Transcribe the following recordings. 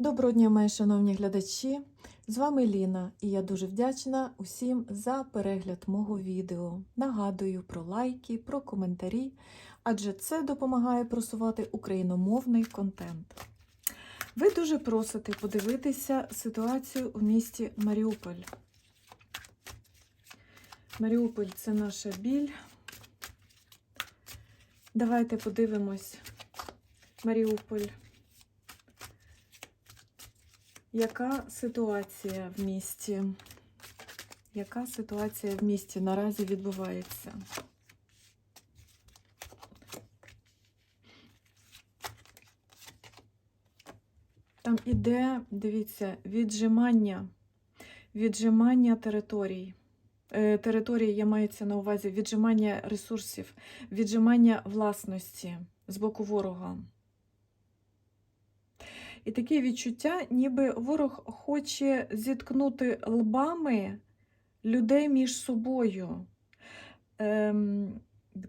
Доброго дня, мої шановні глядачі! З вами Ліна, і я дуже вдячна усім за перегляд мого відео. Нагадую про лайки, про коментарі, адже це допомагає просувати україномовний контент. Ви дуже просите подивитися ситуацію у місті Маріуполь. Маріуполь це наша біль. Давайте подивимось Маріуполь. Яка ситуація в місті? Яка ситуація в місті наразі відбувається? Там іде, дивіться, віджимання, віджимання територій. Е, Території я мається на увазі віджимання ресурсів, віджимання власності з боку ворога. І таке відчуття, ніби ворог хоче зіткнути лбами людей між собою, ем,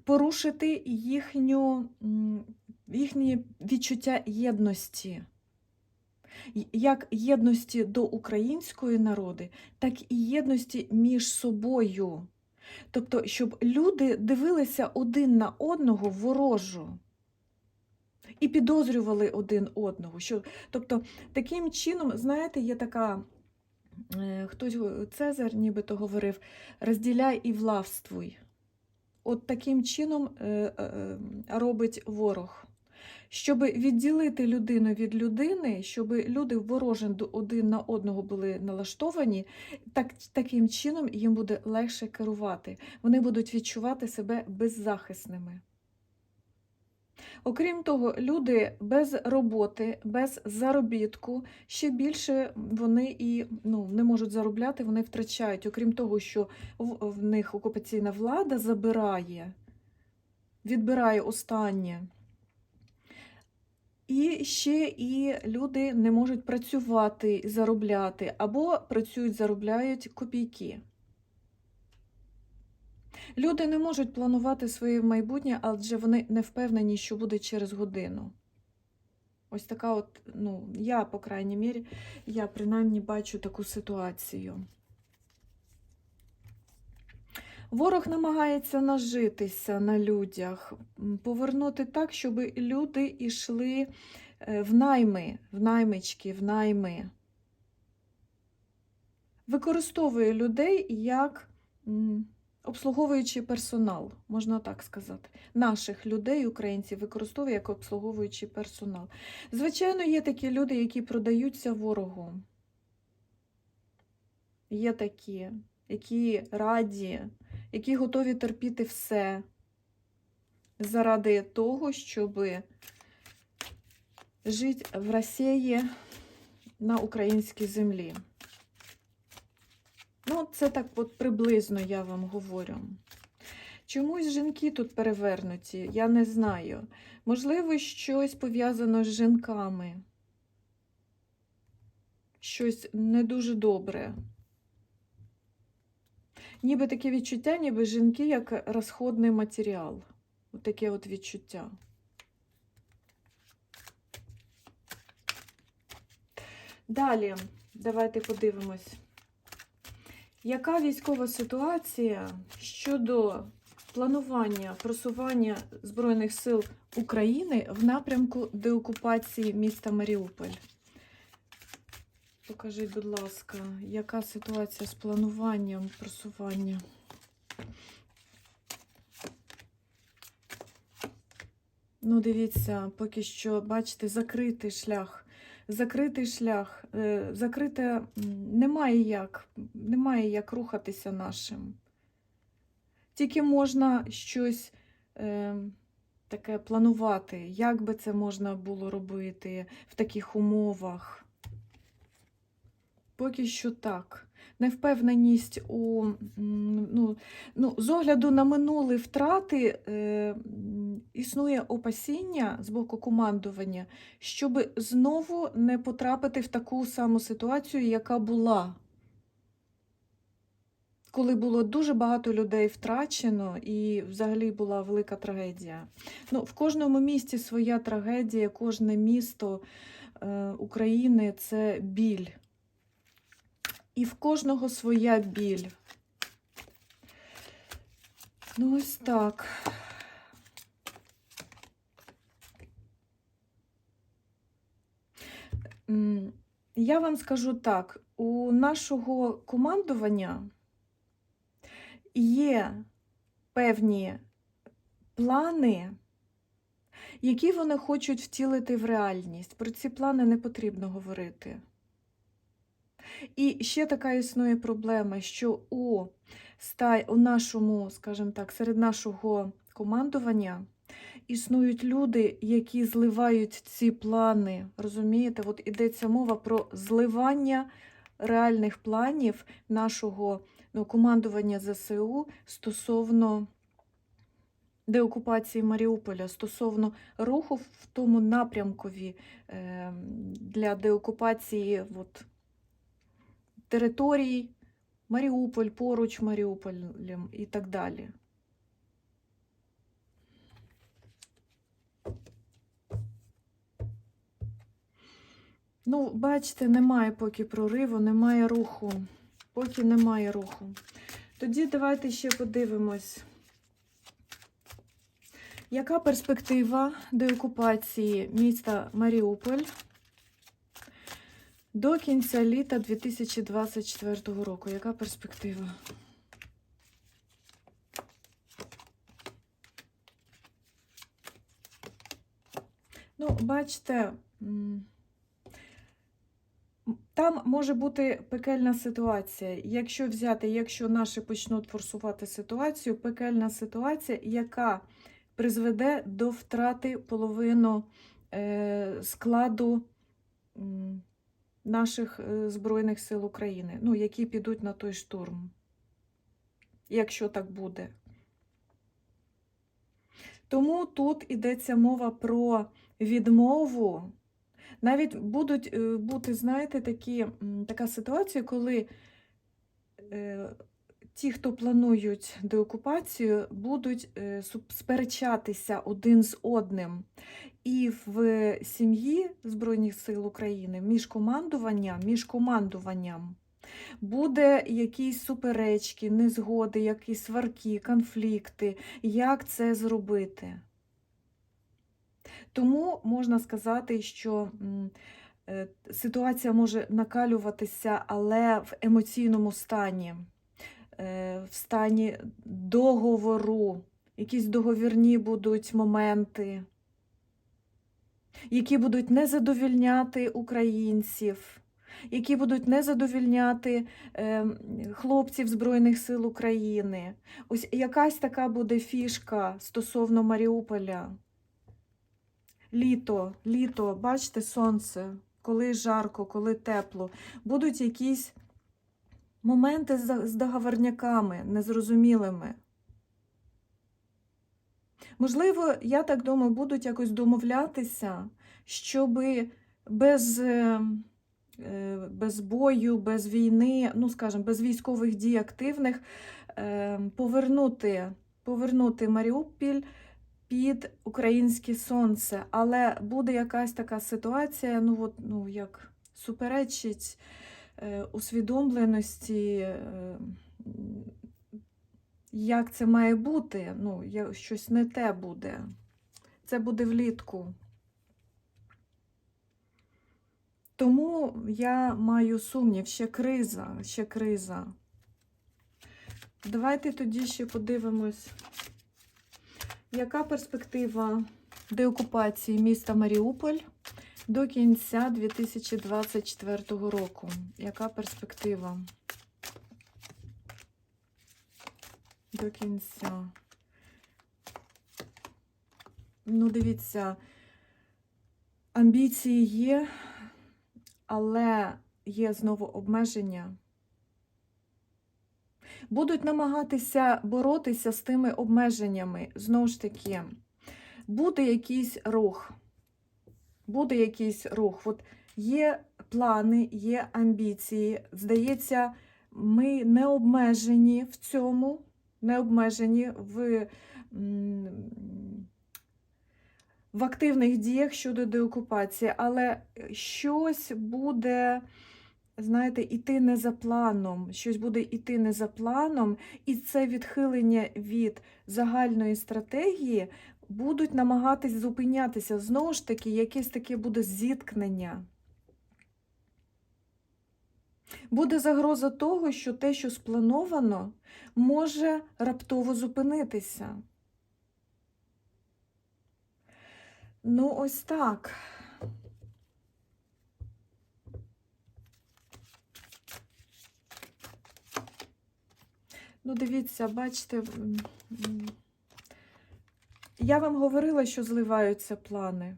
порушити їхню, м, їхнє відчуття єдності. Як єдності до української народи, так і єдності між собою. Тобто, щоб люди дивилися один на одного ворожо і підозрювали один одного. Що, тобто, таким чином, знаєте, є така, е, хтось Цезар нібито говорив: розділяй і влавствуй. От таким чином е, е, робить ворог. Щоб відділити людину від людини, щоб люди ворожен один на одного були налаштовані, так, таким чином їм буде легше керувати. Вони будуть відчувати себе беззахисними. Окрім того, люди без роботи, без заробітку, ще більше вони і ну, не можуть заробляти, вони втрачають. Окрім того, що в, них окупаційна влада забирає, відбирає останнє. І ще і люди не можуть працювати заробляти, або працюють, заробляють копійки. Люди не можуть планувати своє майбутнє, адже вони не впевнені, що буде через годину. Ось така от, ну, я, по крайній мірі, я принаймні бачу таку ситуацію. Ворог намагається нажитися на людях, повернути так, щоб люди йшли е, в найми, в наймички, в найми. Використовує людей як обслуговуючий персонал, можна так сказати. Наших людей, українців, використовує як обслуговуючий персонал. Звичайно, є такі люди, які продаються ворогу. Є такі, які раді, які готові терпіти все заради того, щоб жити в Росії на українській землі. Ну, це так от приблизно я вам говорю. Чомусь жінки тут перевернуті, я не знаю. Можливо, щось пов'язано з жінками. Щось не дуже добре. Ніби таке відчуття, ніби жінки як розходний матеріал. От таке от відчуття. Далі, давайте подивимось. Яка військова ситуація щодо планування просування Збройних сил України в напрямку деокупації міста Маріуполь? Покажіть, будь ласка, яка ситуація з плануванням просування? Ну, дивіться, поки що, бачите, закритий шлях. Закритий шлях, е, закрите немає як, немає як рухатися нашим. Тільки можна щось е, таке планувати, як би це можна було робити в таких умовах. Поки що так. Невпевненість у ну, ну, з огляду на минулі втрати е, існує опасіння з боку командування, щоб знову не потрапити в таку саму ситуацію, яка була. Коли було дуже багато людей втрачено, і взагалі була велика трагедія. Ну, в кожному місті своя трагедія, кожне місто е, України це біль. І в кожного своя біль. Ну, ось так. Я вам скажу так: у нашого командування є певні плани, які вони хочуть втілити в реальність. Про ці плани не потрібно говорити. І ще така існує проблема, що у, ста- у нашому, скажімо так, серед нашого командування існують люди, які зливають ці плани. Розумієте, от ідеться мова про зливання реальних планів нашого ну, командування ЗСУ стосовно деокупації Маріуполя, стосовно руху в тому напрямкові е, для деокупації от, територій, Маріуполь, поруч Маріуполем і так далі. Ну, бачите, немає поки прориву, немає руху. Поки немає руху. Тоді давайте ще подивимось. Яка перспектива деокупації міста Маріуполь до кінця літа 2024 року? Яка перспектива? Ну, бачите, там може бути пекельна ситуація. Якщо взяти, якщо наші почнуть форсувати ситуацію, пекельна ситуація, яка призведе до втрати половину е, складу наших е, Збройних сил України, ну, які підуть на той штурм, якщо так буде. Тому тут йдеться мова про відмову. Навіть будуть е, бути, знаєте, такі, така ситуація, коли е, ті, хто планують деокупацію, будуть е, сперечатися один з одним. І в сім'ї Збройних сил України між командуванням, між командуванням буде якісь суперечки, незгоди, якісь сварки, конфлікти. Як це зробити? Тому можна сказати, що е, ситуація може накалюватися, але в емоційному стані, в стані договору, якісь договірні будуть моменти, які будуть не задовільняти українців, які будуть не задовільняти е, хлопців Збройних сил України. Ось якась така буде фішка стосовно Маріуполя. Літо, літо, бачите, сонце, коли жарко, коли тепло. Будуть якісь моменти з договорняками незрозумілими. Можливо, я так думаю, будуть якось домовлятися, щоб без, е, е, без бою, без війни, ну, скажімо, без військових дій активних е, повернути, повернути Маріуполь під українське сонце, але буде якась така ситуація, ну от, ну як суперечить усвідомленості, е, як це має бути, ну, щось не те буде. Це буде влітку. Тому я маю сумнів, ще криза, ще криза. Давайте тоді ще подивимось. Яка перспектива деокупації міста Маріуполь до кінця 2024 року? Яка перспектива? До кінця. Ну, дивіться, амбіції є, але є знову обмеження. Будуть намагатися боротися з тими обмеженнями. Знову ж таки, буде якийсь рух. Буде якийсь рух. От є плани, є амбіції. Здається, ми не обмежені в цьому, не обмежені в, в активних діях щодо деокупації, але щось буде, знаєте, іти не за планом, щось буде іти не за планом, і це відхилення від загальної стратегії будуть намагатись зупинятися. Знову ж таки, якесь таке буде зіткнення. Буде загроза того, що те, що сплановано, може раптово зупинитися. Ну, ось так. Ну, дивіться, бачите, я вам говорила, що зливаються плани.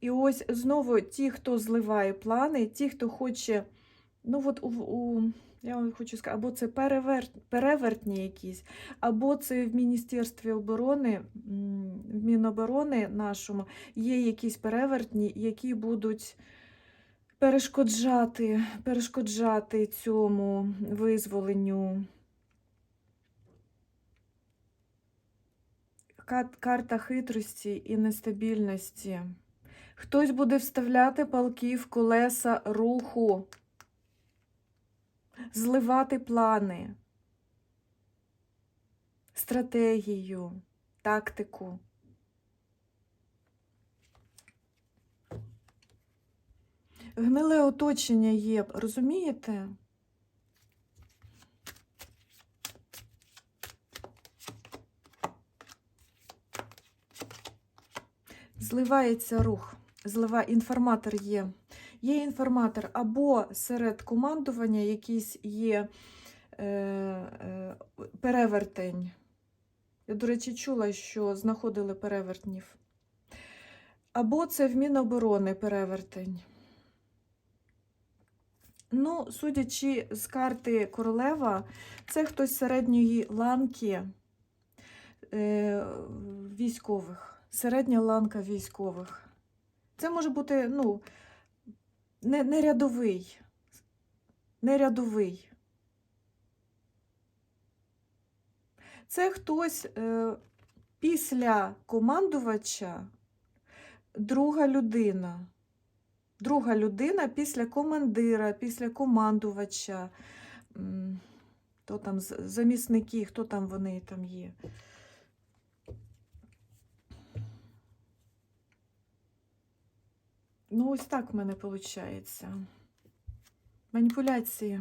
І ось знову ті, хто зливає плани, ті, хто хоче, ну от у, у я вам хочу сказати, або це перевер, перевертні якісь, або це в Міністерстві оборони, в Міноборони нашому є якісь перевертні, які будуть перешкоджати, перешкоджати цьому визволенню. Карта хитрості і нестабільності. Хтось буде вставляти палки в колеса руху, зливати плани, стратегію, тактику. Гниле оточення є, розумієте? Зливається рух, злива інформатор є. Є інформатор або серед командування якийсь є е, е, перевертень. Я, до речі, чула, що знаходили перевертнів. Або це в Міноборони перевертень. Ну, судячи з карти королева, це хтось середньої ланки е, військових, середня ланка військових. Це може бути, ну, не, не рядовий, не рядовий. Це хтось е, після командувача, друга людина. Друга людина після командира, після командувача, м, хто там замісники, хто там вони там є. Ну, ось так в мене виходить. Маніпуляції.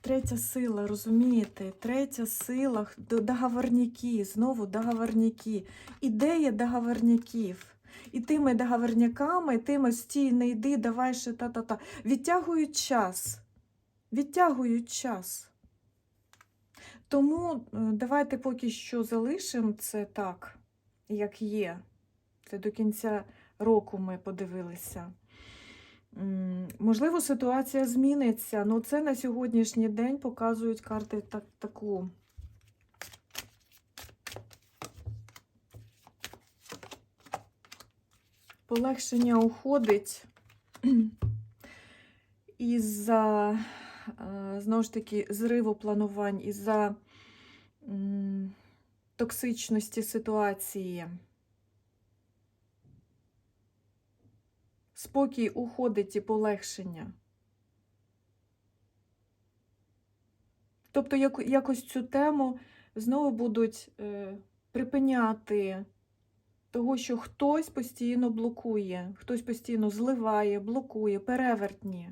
Третя сила, розумієте? Третя сила, договорняки, знову договорняки. Ідея договорняків. І тими договорняками, тими стій, не йди, давай ще та-та-та. Відтягують час. Відтягують час. Тому е, давайте поки що залишимо це так, як є. Це до кінця року ми подивилися. Можливо, ситуація зміниться, але це на сьогоднішній день показують карти так, таку. Полегшення уходить із-за, е, знову ж таки, зриву планувань, із-за токсичності ситуації. Спокій уходить і полегшення. Тобто яко- якось цю тему знову будуть е, припиняти того, що хтось постійно блокує, хтось постійно зливає, блокує, перевертні.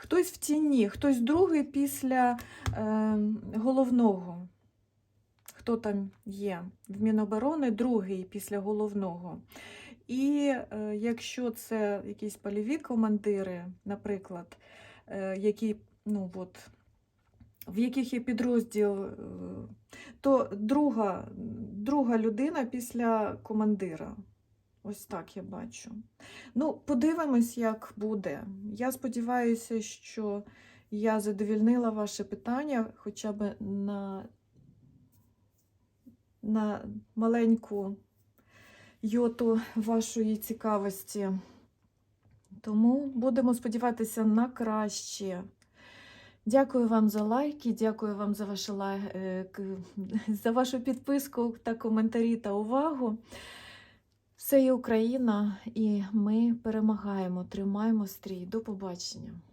Хтось в тіні, хтось другий після е, головного. Хто там є в Міноборони, другий після головного. І е, якщо це якісь польові командири, наприклад, е, які, ну, от, в яких є підрозділ, е, то друга, друга людина після командира. Ось так я бачу. Ну, подивимось, як буде. Я сподіваюся, що я задовільнила ваше питання хоча б на, на маленьку йоту вашої цікавості. Тому будемо сподіватися на краще. Дякую вам за лайки, дякую вам за, ваші лай... е, за вашу підписку та коментарі та увагу. Все є Україна, і ми перемагаємо. Тримаємо стрій. До побачення.